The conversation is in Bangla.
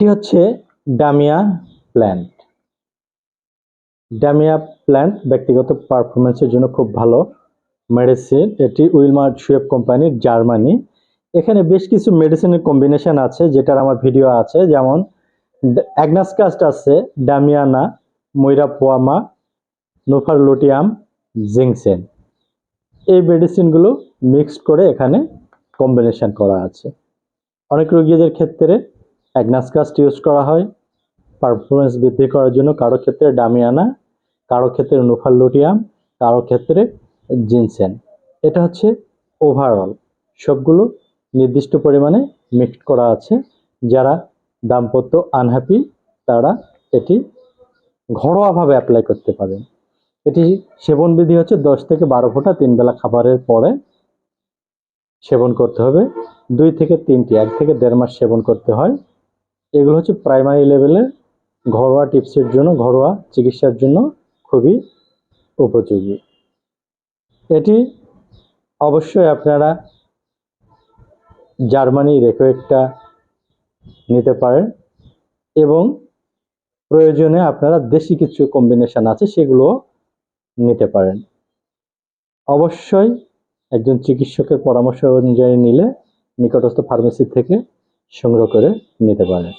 এটি হচ্ছে ডামিয়া প্ল্যান্ট ডামিয়া প্ল্যান্ট ব্যক্তিগত পারফরমেন্সের জন্য খুব ভালো মেডিসিন এটি উইলমার্ট শুয়েব কোম্পানির জার্মানি এখানে বেশ কিছু মেডিসিনের কম্বিনেশন আছে, যেটার আমার ভিডিও আছে, যেমন অ্যাগনাসকাস্ট আছে ডামিয়ানা ময়রা ময়রাপোয়ামা নোফারলোটিয়াম জিংসেন এই মেডিসিনগুলো মিক্সড করে এখানে কম্বিনেশন করা আছে। অনেক রোগীদের ক্ষেত্রে অ্যাগনাসকাস্ট ইউজ করা হয়। পারফরমেন্স বৃদ্ধি করার জন্য কারও ক্ষেত্রে ডামিয়ানা, কারও ক্ষেত্রে নোফারলোটিয়াম কারও ক্ষেত্রে জিনসেন। এটা হচ্ছে ওভারঅল সবগুলো নির্দিষ্ট পরিমাণে মিক্সড করা আছে। যারা দাম্পত্য আনহ্যাপি তারা এটি ঘরোয়াভাবে অ্যাপ্লাই করতে পারেন এটি সেবন বিধি হচ্ছে দশ থেকে বারো ফোঁটা তিন বেলা খাবারের পরে সেবন করতে হবে। দুই থেকে তিনটি, এক থেকে দেড় মাস সেবন করতে হয়। এগুলো হচ্ছে প্রাইমারি লেভেলের ঘরোয়া টিপসের জন্য, ঘরোয়া চিকিৎসার জন্য খুবই উপযোগী। এটি অবশ্যই আপনারা জার্মানি রেকোয়েটটা নিতে পারেন এবং প্রয়োজনে আপনারা দেশি কিছু কম্বিনেশন আছে সেগুলো নিতে পারেন। অবশ্যই একজন চিকিৎসকের পরামর্শ অনুযায়ী নিলে নিকটস্থ ফার্মেসি থেকে সংগ্রহ করে নিতে পারেন।